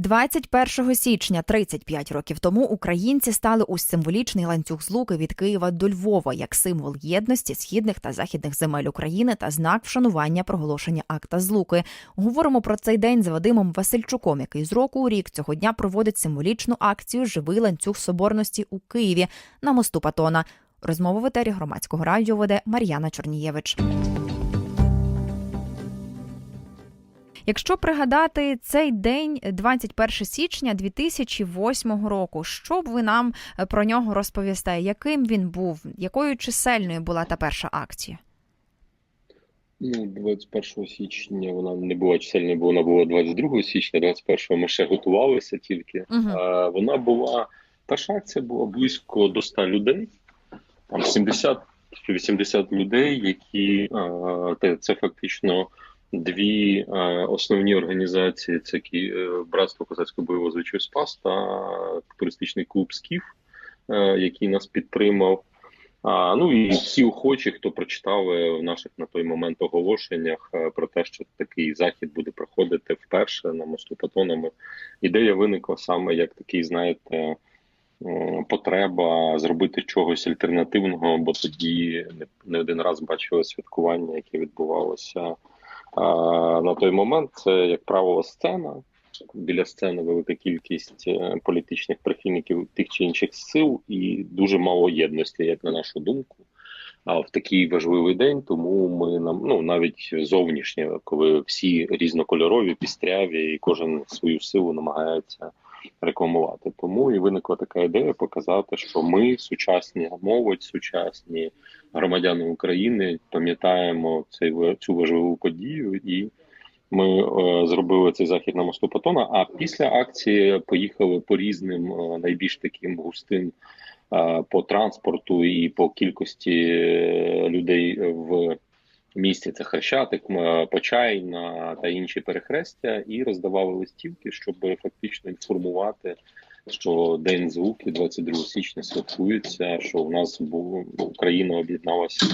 21 січня, 35 років тому, українці стали у символічний ланцюг злуки від Києва до Львова як символ єдності східних та західних земель України та знак вшанування проголошення акта злуки. Говоримо про цей день з Вадимом Васильчуком, який з року у рік цього дня проводить символічну акцію Живий ланцюг соборності у Києві на мосту Патона. Розмову в етері громадського радіо веде Мар'яна Чорнієвич. Якщо пригадати цей день, 21 січня 2008 року, що б ви нам е, про нього розповісте? Яким він був? Якою чисельною була та перша акція? Ну, 21 січня вона не була чисельною, бо вона була 22 січня, 21-го ми ще готувалися тільки. Угу. А, вона була, перша акція була близько до 100 людей, там 70-80 людей, які а, це фактично дві а, основні організації: це Ки- е, Братство Козацького бойового звичаю Спас та туристичний клуб Скіф, е, який нас підтримав. А, ну і всі охочі, хто прочитали в наших на той момент оголошеннях е, про те, що такий захід буде проходити вперше на мосту Патонами. Ідея виникла саме як такий, знаєте, е, потреба зробити чогось альтернативного, бо тоді не, один раз бачили святкування, яке відбувалося на той момент. Це, як правило, сцена. Біля сцени велика кількість е, політичних прихильників тих чи інших сил і дуже мало єдності, як на нашу думку. А в такий важливий день, тому ми нам ну навіть зовнішнє, коли всі різнокольорові, пістряві, і кожен свою силу намагається рекламувати. Тому і виникла така ідея показати, що ми, сучасні молодь, сучасні громадяни України, пам'ятаємо цей цю важливу подію і. Ми е, зробили цей захід на мосту Патона. А після акції поїхали по різним е, найбільш таким густим е, по транспорту і по кількості е, людей в місті. Це Хрещатик, Почайна та інші перехрестя, і роздавали листівки, щоб фактично інформувати. Що День звуки 22 січня святкується, що в нас був Україна об'єдналася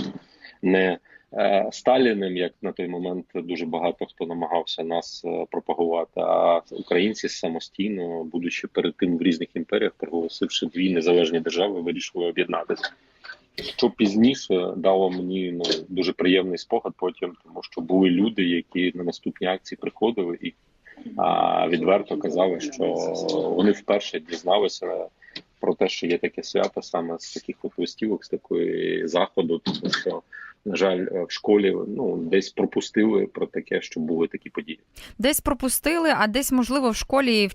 не е, Сталіним, як на той момент дуже багато хто намагався нас е, пропагувати. А українці самостійно, будучи перед тим в різних імперіях, проголосивши дві незалежні держави, вирішили об'єднатися. Що пізніше дало мені ну дуже приємний спогад потім, тому що були люди, які на наступні акції приходили і а, відверто казали, що вони вперше дізналися про те, що є таке свято саме з таких от листівок, з такої заходу, тому що на жаль, в школі ну десь пропустили про таке, що були такі події. Десь пропустили, а десь, можливо, в школі